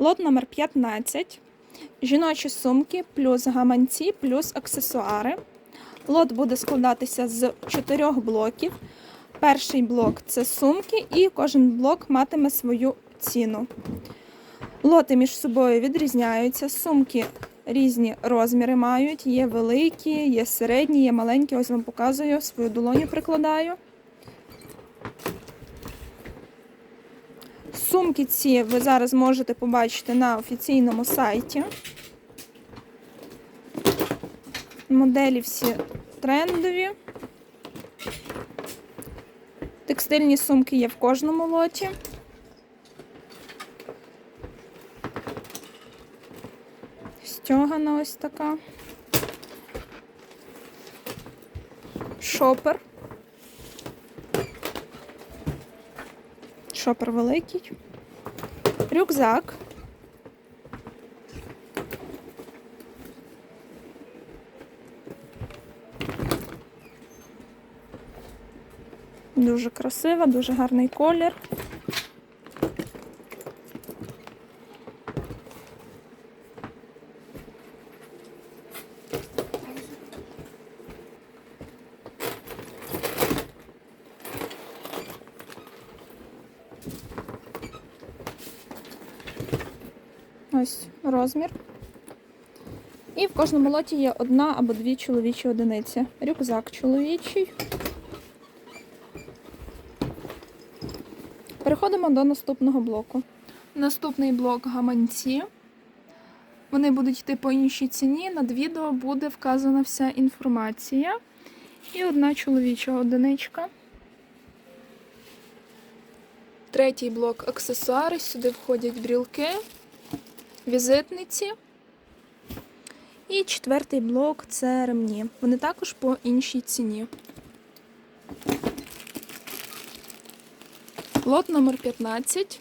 Лот номер 15. Жіночі сумки плюс гаманці, плюс аксесуари. Лот буде складатися з чотирьох блоків. Перший блок це сумки, і кожен блок матиме свою ціну. Лоти між собою відрізняються. Сумки різні розміри мають. Є великі, є середні, є маленькі. Ось вам показую, свою долоню прикладаю. Сумки ці ви зараз можете побачити на офіційному сайті. Моделі всі трендові. Текстильні сумки є в кожному лоті. Стьогана ось така. Шопер. Шопер великий. Рюкзак. Дуже красива, дуже гарний колір. Ось розмір. І в кожному лоті є одна або дві чоловічі одиниці. Рюкзак чоловічий. Переходимо до наступного блоку. Наступний блок гаманці. Вони будуть йти по іншій ціні. Над відео буде вказана вся інформація. І одна чоловіча одиничка. Третій блок аксесуари. Сюди входять брілки, візитниці. І четвертий блок це ремні. Вони також по іншій ціні. Лот номер 15.